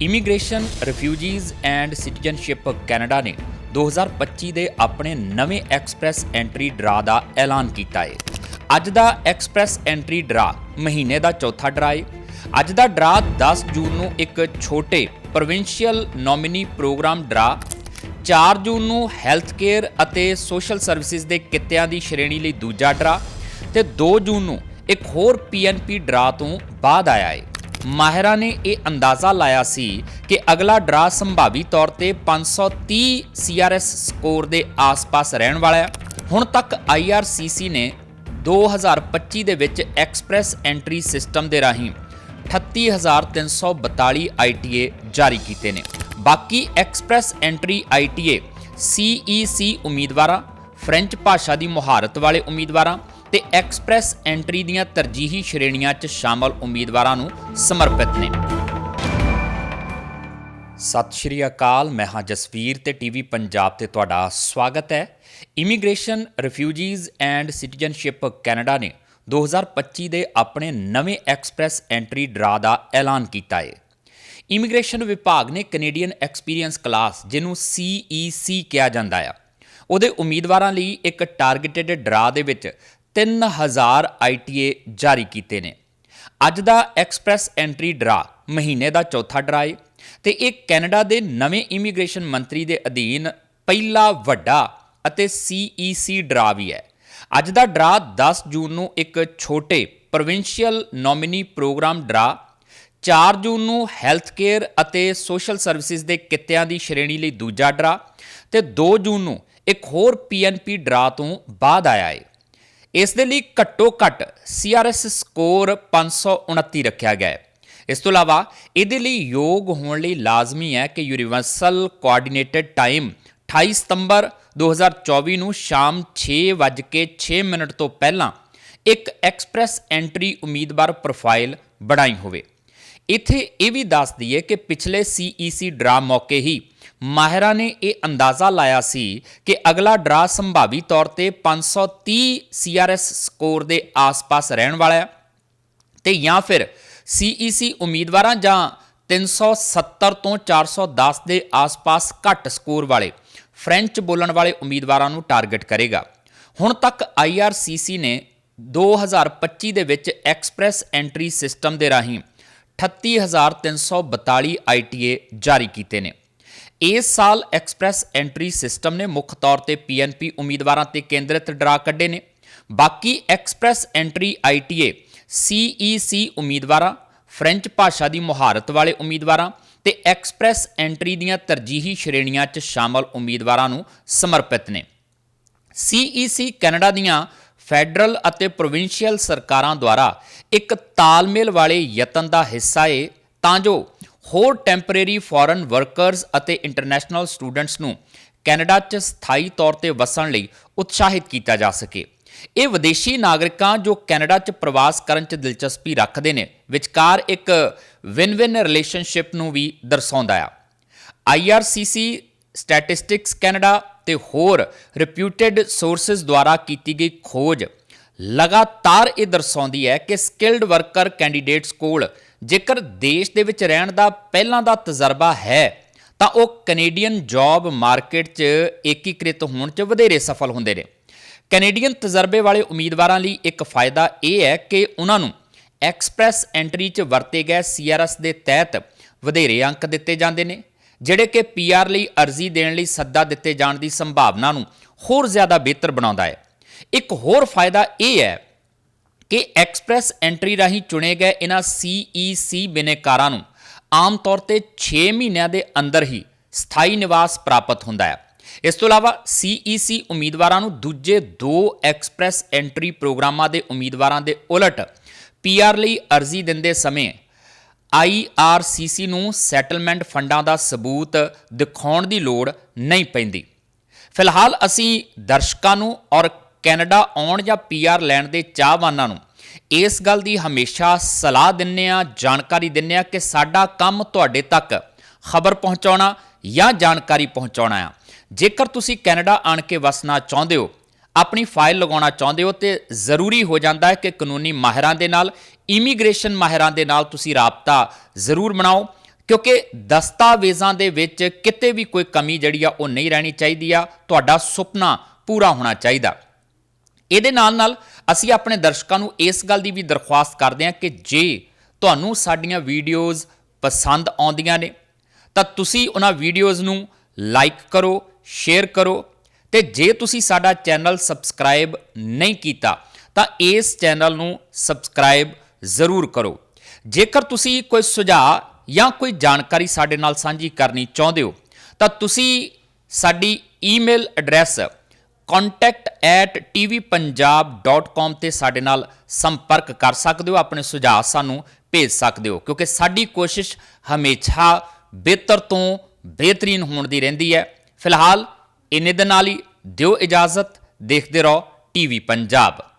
Immigration, refugees and citizenship Canada ਨੇ 2025 ਦੇ ਆਪਣੇ ਨਵੇਂ ਐਕਸਪ੍ਰੈਸ ਐਂਟਰੀ ਡਰਾ ਦਾ ਐਲਾਨ ਕੀਤਾ ਹੈ ਅੱਜ ਦਾ ਐਕਸਪ੍ਰੈਸ ਐਂਟਰੀ ਡਰਾ ਮਹੀਨੇ ਦਾ ਚੌਥਾ ਡਰਾ ਹੈ ਅੱਜ ਦਾ ਡਰਾ 10 ਜੂਨ ਨੂੰ ਇੱਕ ਛੋਟੇ ਪ੍ਰੋਵਿੰਸ਼ੀਅਲ ਨੋਮਿਨੀ ਪ੍ਰੋਗਰਾਮ ਡਰਾ 4 ਜੂਨ ਨੂੰ ਹੈਲਥ ਕੇਅਰ ਅਤੇ ਸੋਸ਼ਲ ਸਰਵਿਸਿਜ਼ ਦੇ ਕਿੱਤਿਆਂ ਦੀ ਸ਼੍ਰੇਣੀ ਲਈ ਦੂਜਾ ਡਰਾ ਤੇ 2 ਜੂਨ ਨੂੰ ਇੱਕ ਹੋਰ ਪੀਐਨਪੀ ਡਰਾ ਤੋਂ ਬਾਅਦ ਆਇਆ ਹੈ ਮਾਹਿਰਾਂ ਨੇ ਇਹ ਅੰਦਾਜ਼ਾ ਲਾਇਆ ਸੀ ਕਿ ਅਗਲਾ ਡਰਾ ਸੰਭਾਵੀ ਤੌਰ ਤੇ 530 ਸੀਆਰਐਸ ਸਕੋਰ ਦੇ ਆਸ-ਪਾਸ ਰਹਿਣ ਵਾਲਾ ਹੈ। ਹੁਣ ਤੱਕ ਆਈਆਰਸੀਸੀ ਨੇ 2025 ਦੇ ਵਿੱਚ ਐਕਸਪ੍ਰੈਸ ਐਂਟਰੀ ਸਿਸਟਮ ਦੇ ਰਾਹੀਂ 38342 ਆਈਟੀਏ ਜਾਰੀ ਕੀਤੇ ਨੇ। ਬਾਕੀ express entry I T A C E C ਉਮੀਦਵਾਰਾਂ, ਫ੍ਰੈਂਚ ਭਾਸ਼ਾ ਦੀ ਮੁਹਾਰਤ ਵਾਲੇ ਉਮੀਦਵਾਰਾਂ ਤੇ ਐਕਸਪ੍ਰੈਸ ਐਂਟਰੀ ਦੀਆਂ ਤਰਜੀਹੀ ਸ਼੍ਰੇਣੀਆਂ 'ਚ ਸ਼ਾਮਲ ਉਮੀਦਵਾਰਾਂ ਨੂੰ ਸਮਰਪਿਤ ਨੇ। ਸਤਿ ਸ਼੍ਰੀ ਅਕਾਲ, ਮੈਂ ਹਾਂ ਜਸਵੀਰ ਤੇ ਟੀਵੀ ਪੰਜਾਬ ਤੇ ਤੁਹਾਡਾ ਸਵਾਗਤ ਹੈ। Immigration refugees and citizenship Canada ਨੇ 2025 ਦੇ ਆਪਣੇ ਨਵੇਂ ਐਕਸਪ੍ਰੈਸ ਐਂਟਰੀ ਡਰਾ ਦਾ ਐਲਾਨ ਕੀਤਾ ਹੈ ਇਮੀਗ੍ਰੇਸ਼ਨ ਵਿਭਾਗ ਨੇ ਕੈਨੇਡੀਅਨ ਐਕਸਪੀਰੀਅੰਸ ਕਲਾਸ ਜਿਹਨੂੰ CEC ਕਿਹਾ ਜਾਂਦਾ ਆ, ਉਹਦੇ ਉਮੀਦਵਾਰਾਂ ਲਈ ਇੱਕ ਟਾਰਗੇਟਡ ਡਰਾ ਦੇ ਵਿੱਚ 3000 ਆਈਟੀਏ ਜਾਰੀ ਕੀਤੇ ਨੇ। ਅੱਜ ਦਾ ਐਕਸਪ੍ਰੈਸ ਐਂਟਰੀ ਡਰਾ ਮਹੀਨੇ ਦਾ ਚੌਥਾ ਡਰਾ ਹੈ ਤੇ ਇਹ ਕੈਨੇਡਾ ਦੇ ਨਵੇਂ ਇਮੀਗ੍ਰੇਸ਼ਨ ਮੰਤਰੀ ਦੇ ਅਧੀਨ ਪਹਿਲਾ ਵੱਡਾ ਅਤੇ CEC ਡਰਾ ਵੀ ਹੈ। ਅੱਜ ਦਾ ਡਰਾ 10 ਜੂਨ ਨੂੰ ਇੱਕ ਛੋਟੇ ਪ੍ਰੋਵਿੰਸ਼ੀਅਲ ਨੋਮਿਨੀ ਪ੍ਰੋਗਰਾਮ ਡਰਾ 4 ਜੂਨ ਨੂੰ ਹੈਲਥ ਕੇਅਰ ਅਤੇ ਸੋਸ਼ਲ ਸਰਵਿਸਿਜ਼ ਦੇ ਕਿੱਤਿਆਂ ਦੀ ਸ਼੍ਰੇਣੀ ਲਈ ਦੂਜਾ ਡਰਾ ਤੇ 2 ਜੂਨ ਨੂੰ ਇੱਕ ਹੋਰ ਪੀਐਨਪੀ ਡਰਾ ਤੋਂ ਬਾਅਦ ਆਇਆ ਹੈ ਇਸ ਦੇ ਲਈ ਘੱਟੋ ਘੱਟ ਸੀਆਰਐਸ ਸਕੋਰ 529 ਰੱਖਿਆ ਗਿਆ ਹੈ। ਇਸ ਤੋਂ ਇਲਾਵਾ ਇਹਦੇ ਲਈ ਯੋਗ ਹੋਣ ਲਈ ਲਾਜ਼ਮੀ ਹੈ ਕਿ ਯੂਨੀਵਰਸਲ ਕੋਆਰਡੀਨੇਟਡ ਟਾਈਮ 28 ਸਤੰਬਰ 2024 ਨੂੰ ਸ਼ਾਮ 6:06 ਮਿੰਟ ਤੋਂ ਪਹਿਲਾਂ ਇੱਕ ਐਕਸਪ੍ਰੈਸ ਐਂਟਰੀ ਉਮੀਦਵਾਰ ਪ੍ਰੋਫਾਈਲ ਬਣਾਈ ਹੋਵੇ। ਇੱਥੇ ਇਹ ਵੀ ਦੱਸ ਦਈਏ ਕਿ ਪਿਛਲੇ CEC ਡਰਾ ਮੌਕੇ ਹੀ ਮਾਹਿਰਾਂ ਨੇ ਇਹ ਅੰਦਾਜ਼ਾ ਲਾਇਆ ਸੀ ਕਿ ਅਗਲਾ ਡਰਾ ਸੰਭਾਵੀ ਤੌਰ ਤੇ 530 ਸੀਆਰਐਸ ਸਕੋਰ ਦੇ ਆਸ-ਪਾਸ ਰਹਿਣ ਵਾਲਾ ਹੈ ਤੇ ਜਾਂ ਫਿਰ CEC ਉਮੀਦਵਾਰਾਂ ਜਾਂ 370 ਤੋਂ 410 ਦੇ ਆਸ-ਪਾਸ ਘੱਟ ਸਕੋਰ ਵਾਲੇ ਫ੍ਰੈਂਚ ਬੋਲਣ ਵਾਲੇ ਉਮੀਦਵਾਰਾਂ ਨੂੰ ਟਾਰਗੇਟ ਕਰੇਗਾ। ਹੁਣ ਤੱਕ IRCC ਨੇ 2025 ਦੇ ਵਿੱਚ ਐਕਸਪ੍ਰੈਸ ਐਂਟਰੀ ਸਿਸਟਮ ਦੇ ਰਾਹੀਂ 38342 ਆਈਟੀਏ ਜਾਰੀ ਕੀਤੇ ਨੇ। ਇਸ ਸਾਲ ਐਕਸਪ੍ਰੈਸ ਐਂਟਰੀ ਸਿਸਟਮ ਨੇ ਮੁੱਖ ਤੌਰ ਤੇ ਪੀਐਨਪੀ ਉਮੀਦਵਾਰਾਂ ਤੇ ਕੇਂਦਰਿਤ ਡਰਾ ਕੱਢੇ ਨੇ। ਬਾਕੀ express entry I T A C E C ਉਮੀਦਵਾਰਾਂ, ਫ੍ਰੈਂਚ ਭਾਸ਼ਾ ਦੀ ਮੁਹਾਰਤ ਵਾਲੇ ਉਮੀਦਵਾਰਾਂ ਤੇ ਐਕਸਪ੍ਰੈਸ ਐਂਟਰੀ ਦੀਆਂ ਤਰਜੀਹੀ ਸ਼੍ਰੇਣੀਆਂ 'ਚ ਸ਼ਾਮਲ ਉਮੀਦਵਾਰਾਂ ਨੂੰ ਸਮਰਪਿਤ ਨੇ। ਸੀਈਸੀ ਕੈਨੇਡਾ ਦੀਆਂ ਫੈਡਰਲ ਅਤੇ ਪ੍ਰੋਵਿੰਸ਼ੀਅਲ ਸਰਕਾਰਾਂ ਦੁਆਰਾ ਇੱਕ ਤਾਲਮੇਲ ਵਾਲੇ ਯਤਨ ਦਾ ਹਿੱਸਾ ਏ, ਤਾਂ ਜੋ ਹੋਰ ਟੈਂਪਰੇਰੀ ਫੋਰਨ ਵਰਕਰਸ ਅਤੇ ਇੰਟਰਨੈਸ਼ਨਲ ਸਟੂਡੈਂਟਸ ਨੂੰ ਕੈਨੇਡਾ 'ਚ ਸਥਾਈ ਤੌਰ ਤੇ ਵਸਣ ਲਈ ਉਤਸ਼ਾਹਿਤ ਕੀਤਾ ਜਾ ਸਕੇ। ਇਹ ਵਿਦੇਸ਼ੀ ਨਾਗਰਿਕਾਂ ਜੋ ਕੈਨੇਡਾ 'ਚ ਪ੍ਰਵਾਸ ਕਰਨ 'ਚ ਦਿਲਚਸਪੀ ਰੱਖਦੇ ਨੇ, ਵਿਚਕਾਰ ਇੱਕ ਵਿਨ-ਵਿਨ ਰਿਲੇਸ਼ਨਸ਼ਿਪ ਨੂੰ ਵੀ ਦਰਸਾਉਂਦਾ ਆ। IRCC ਸਟੈਟਿਸਟਿਕਸ ਕੈਨੇਡਾ ਤੇ ਹੋਰ ਰਿਪਿਊਟਡ ਸੋਰਸਸ ਦੁਆਰਾ ਕੀਤੀ ਗਈ ਖੋਜ ਲਗਾਤਾਰ ਇਹ ਦਰਸਾਉਂਦੀ ਹੈ ਕਿ ਸਕਿਲਡ ਵਰਕਰ ਕੈਂਡੀਡੇਟਸ ਕੋਲ ਜੇਕਰ ਦੇਸ਼ ਦੇ ਵਿੱਚ ਰਹਿਣ ਦਾ ਪਹਿਲਾਂ ਦਾ ਤਜਰਬਾ ਹੈ, ਤਾਂ ਉਹ ਕੈਨੇਡੀਅਨ ਜੌਬ ਮਾਰਕੀਟ 'ਚ ਏਕੀਕ੍ਰਿਤ ਹੋਣ 'ਚ ਵਧੇਰੇ ਸਫਲ ਹੁੰਦੇ ਨੇ। ਕੈਨੇਡੀਅਨ ਤਜਰਬੇ ਵਾਲੇ ਉਮੀਦਵਾਰਾਂ ਲਈ ਇੱਕ ਫਾਇਦਾ ਇਹ ਹੈ ਕਿ ਉਹਨਾਂ ਨੂੰ ਐਕਸਪ੍ਰੈਸ ਐਂਟਰੀ 'ਚ ਵਰਤੇ ਗਏ ਸੀਆਰਐਸ ਦੇ ਤਹਿਤ ਵਧੇਰੇ ਅੰਕ ਦਿੱਤੇ ਜਾਂਦੇ ਨੇ, ਜਿਹੜੇ ਕਿ ਪੀਆਰ ਲਈ ਅਰਜ਼ੀ ਦੇਣ ਲਈ ਸੱਦਾ ਦਿੱਤੇ ਜਾਣ ਦੀ ਸੰਭਾਵਨਾ ਨੂੰ ਹੋਰ ਜ਼ਿਆਦਾ ਬਿਹਤਰ ਬਣਾਉਂਦਾ ਹੈ। ਇੱਕ ਹੋਰ ਫਾਇਦਾ ਇਹ ਹੈ ਕਿ ਐਕਸਪ੍ਰੈਸ ਐਂਟਰੀ ਰਾਹੀਂ ਚੁਣੇ ਗਏ ਇਹਨਾਂ ਸੀਈਸੀ ਬਿਨੇਕਾਰਾਂ ਨੂੰ ਆਮ ਤੌਰ ਤੇ 6 ਮਹੀਨਿਆਂ ਦੇ ਅੰਦਰ ਹੀ ਸਥਾਈ ਨਿਵਾਸ ਪ੍ਰਾਪਤ ਹੁੰਦਾ ਹੈ। ਇਸ ਤੋਂ ਇਲਾਵਾ ਸੀਈਸੀ ਉਮੀਦਵਾਰਾਂ ਨੂੰ ਦੂਜੇ ਦੋ ਐਕਸਪ੍ਰੈਸ ਐਂਟਰੀ ਪ੍ਰੋਗਰਾਮਾਂ ਦੇ ਉਮੀਦਵਾਰਾਂ ਦੇ ਉਲਟ ਪੀਆਰ ਲਈ ਅਰਜ਼ੀ ਦਿੰਦੇ ਸਮੇਂ ਆਈਆਰਸੀਸੀ ਨੂੰ ਸੈਟਲਮੈਂਟ ਫੰਡਾਂ ਦਾ ਸਬੂਤ ਦਿਖਾਉਣ ਦੀ ਲੋੜ ਨਹੀਂ ਪੈਂਦੀ। ਫਿਲਹਾਲ ਅਸੀਂ ਦਰਸ਼ਕਾਂ ਨੂੰ ਔਰ ਕੈਨੇਡਾ ਆਉਣ ਜਾਂ ਪੀਆਰ ਲੈਣ ਦੇ ਚਾਹਵਾਨਾਂ ਨੂੰ ਇਸ ਗੱਲ ਦੀ ਹਮੇਸ਼ਾ ਸਲਾਹ ਦਿੰਨੇ ਆ ਜਾਣਕਾਰੀ ਦਿੰਨੇ ਆ ਕਿ ਸਾਡਾ ਕੰਮ ਤੁਹਾਡੇ ਤੱਕ ਖਬਰ ਪਹੁੰਚਾਉਣਾ ਜਾਂ ਜਾਣਕਾਰੀ ਪਹੁੰਚਾਉਣਾ ਆ। ਜੇਕਰ ਤੁਸੀਂ ਕੈਨੇਡਾ ਆਣ ਕੇ ਵਸਣਾ ਚਾਹੁੰਦੇ ਹੋ, ਆਪਣੀ ਫਾਈਲ ਲਗਾਉਣਾ ਚਾਹੁੰਦੇ ਹੋ, ਤੇ ਜ਼ਰੂਰੀ ਹੋ ਜਾਂਦਾ ਹੈ ਕਿ ਕਾਨੂੰਨੀ ਮਾਹਿਰਾਂ ਦੇ ਨਾਲ, ਇਮੀਗ੍ਰੇਸ਼ਨ ਮਾਹਿਰਾਂ ਦੇ ਨਾਲ ਤੁਸੀਂ ਰਾਬਤਾ ਜ਼ਰੂਰ ਬਣਾਓ ਕਿਉਂਕਿ ਦਸਤਾਵੇਜ਼ਾਂ ਦੇ ਵਿੱਚ ਕਿਤੇ ਵੀ ਕੋਈ ਕਮੀ ਜਿਹੜੀ ਆ, ਉਹ ਨਹੀਂ ਰਹਿਣੀ ਚਾਹੀਦੀ ਆ। ਤੁਹਾਡਾ ਸੁਪਨਾ ਪੂਰਾ ਹੋਣਾ ਚਾਹੀਦਾ। ਇਹਦੇ ਨਾਲ ਨਾਲ ਅਸੀਂ ਆਪਣੇ ਦਰਸ਼ਕਾਂ ਨੂੰ ਇਸ ਗੱਲ ਦੀ ਵੀ ਦਰਖਾਸਤ ਕਰਦੇ ਹਾਂ ਕਿ ਜੇ ਤੁਹਾਨੂੰ ਸਾਡੀਆਂ ਵੀਡੀਓਜ਼ ਪਸੰਦ ਆਉਂਦੀਆਂ ਨੇ, ਤਾਂ ਤੁਸੀਂ ਉਹਨਾਂ ਵੀਡੀਓਜ਼ ਨੂੰ ਲਾਈਕ ਕਰੋ ਸ਼ੇਅਰ ਕਰੋ ਤੇ ਜੇ ਤੁਸੀਂ ਸਾਡਾ ਚੈਨਲ ਸਬਸਕ੍ਰਾਈਬ ਨਹੀਂ ਕੀਤਾ, ਤਾਂ ਇਸ ਚੈਨਲ ਨੂੰ ਸਬਸਕ੍ਰਾਈਬ ਜ਼ਰੂਰ ਕਰੋ। ਜੇਕਰ ਤੁਸੀਂ ਕੋਈ ਸੁਝਾਅ ਜਾਂ ਕੋਈ ਜਾਣਕਾਰੀ ਸਾਡੇ ਨਾਲ ਸਾਂਝੀ ਕਰਨੀ ਚਾਹੁੰਦੇ ਹੋ, ਤਾਂ ਤੁਸੀਂ ਸਾਡੀ ਈਮੇਲ ਐਡਰੈਸ contact@tvpunjab.com ਤੇ ਸਾਡੇ ਨਾਲ ਸੰਪਰਕ ਕਰ ਸਕਦੇ ਹੋ, ਆਪਣੇ ਸੁਝਾਅ ਸਾਨੂੰ ਭੇਜ ਸਕਦੇ ਹੋ, ਕਿਉਂਕਿ ਸਾਡੀ ਕੋਸ਼ਿਸ਼ ਹਮੇਸ਼ਾ ਬਿਹਤਰ ਤੋਂ ਬਿਹਤਰੀਨ ਹੋਣ ਦੀ ਰਹਿੰਦੀ ਹੈ। ਫਿਲਹਾਲ, ਇੰਨੇ ਦੇ ਨਾਲ ਹੀ ਦਿਓ ਇਜਾਜ਼ਤ, ਦੇਖਦੇ ਰਹੋ ਟੀਵੀ ਪੰਜਾਬ।